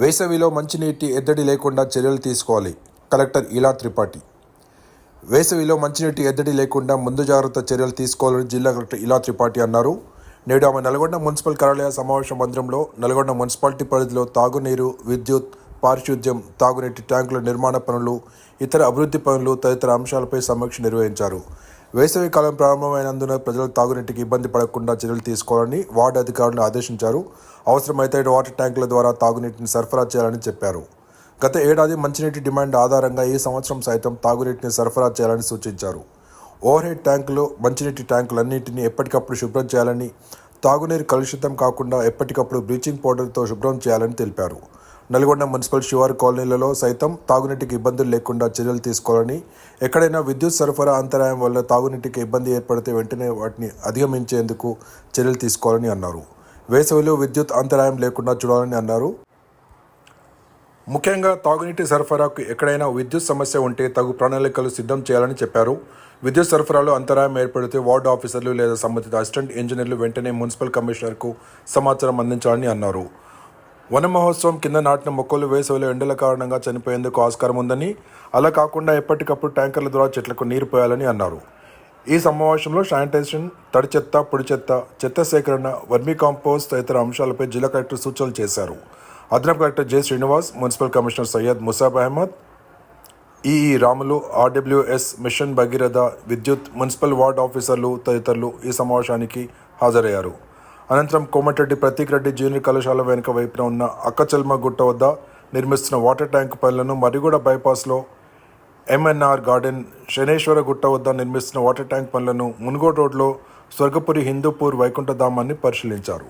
వేసవిలో మంచినీటి ఎద్దడి లేకుండా చర్యలు తీసుకోవాలి. కలెక్టర్ ఇలా త్రిపాఠి. వేసవిలో మంచినీటి ఎద్దడి లేకుండా ముందు జాగ్రత్త చర్యలు తీసుకోవాలని జిల్లా కలెక్టర్ ఇలా త్రిపాఠి అన్నారు. నేడు ఆమె నల్గొండ మున్సిపల్ కార్యాలయ సమావేశ మందిరంలో నల్గొండ మున్సిపాలిటీ పరిధిలో తాగునీరు విద్యుత్ పారిశుద్ధ్యం తాగునీటి ట్యాంకుల నిర్మాణ పనులు ఇతర అభివృద్ధి పనులు తదితర అంశాలపై సమీక్ష నిర్వహించారు. వేసవి కాలం ప్రారంభమైనందున ప్రజలు తాగునీటికి ఇబ్బంది పడకుండా చర్యలు తీసుకోవాలని వార్డు అధికారులను ఆదేశించారు. అవసరమైతే వాటర్ ట్యాంకుల ద్వారా తాగునీటిని సరఫరా చేయాలని చెప్పారు. గత ఏడాది మంచినీటి డిమాండ్ ఆధారంగా ఈ సంవత్సరం సైతం తాగునీటిని సరఫరా చేయాలని సూచించారు. ఓవర్ హెడ్ ట్యాంకులు మంచినీటి ట్యాంకులన్నింటినీ ఎప్పటికప్పుడు శుభ్రం చేయాలని తాగునీరు కలుషితం కాకుండా ఎప్పటికప్పుడు బ్లీచింగ్ పౌడర్తో శుభ్రం చేయాలని తెలిపారు. నల్గొండ మున్సిపల్ శివారు కాలనీలలో సైతం తాగునీటికి ఇబ్బందులు లేకుండా చర్యలు తీసుకోవాలని ఎక్కడైనా విద్యుత్ సరఫరా అంతరాయం వల్ల తాగునీటికి ఇబ్బంది ఏర్పడితే వెంటనే వాటిని అధిగమించేందుకు చర్యలు తీసుకోవాలని అన్నారు. వేసవిలో విద్యుత్ అంతరాయం లేకుండా చూడాలని అన్నారు. ముఖ్యంగా తాగునీటి సరఫరాకు ఎక్కడైనా విద్యుత్ సమస్య ఉంటే తగు ప్రణాళికలు సిద్ధం చేయాలని చెప్పారు. విద్యుత్ సరఫరాలో అంతరాయం ఏర్పడితే వార్డు ఆఫీసర్లు లేదా సంబంధిత అసిస్టెంట్ ఇంజనీర్లు వెంటనే మున్సిపల్ కమిషనర్కు సమాచారం అందించాలని అన్నారు. వన మహోత్సవం కింద నాటిన మొక్కలు వేసవిలో ఎండల కారణంగా చనిపోయేందుకు ఆస్కారం ఉందని అలా కాకుండా ఎప్పటికప్పుడు ట్యాంకర్ల ద్వారా చెట్లకు నీరు పోయాలని అన్నారు. ఈ సమావేశంలో శానిటైజేషన్ తడి చెత్త పొడి చెత్త చెత్త సేకరణ వర్మీ కాంపోస్ట్ తదితర అంశాలపై జిల్లా కలెక్టర్ సూచనలు చేశారు. అదనపు collector J Srinivas municipal commissioner Syed Musab Ahmed EE Ramulu RWS mission Bhagiratha విద్యుత్ మున్సిపల్ వార్డ్ ఆఫీసర్లు తదితరులు ఈ సమావేశానికి హాజరయ్యారు. అనంతరం కోమటిరెడ్డి ప్రతీక్ రెడ్డి జూనియర్ కళాశాల వెనుక వైపున ఉన్న అక్కచెల్మ గుట్ట వద్ద నిర్మిస్తున్న వాటర్ ట్యాంక్ పనులను Mariguda బైపాస్లో M N R garden Shaneshwara Gutta వద్ద నిర్మిస్తున్న వాటర్ ట్యాంక్ పనులను మున్గోడ్ రోడ్లో స్వర్గపురి హిందూపూర్ వైకుంఠధామాన్ని పరిశీలించారు.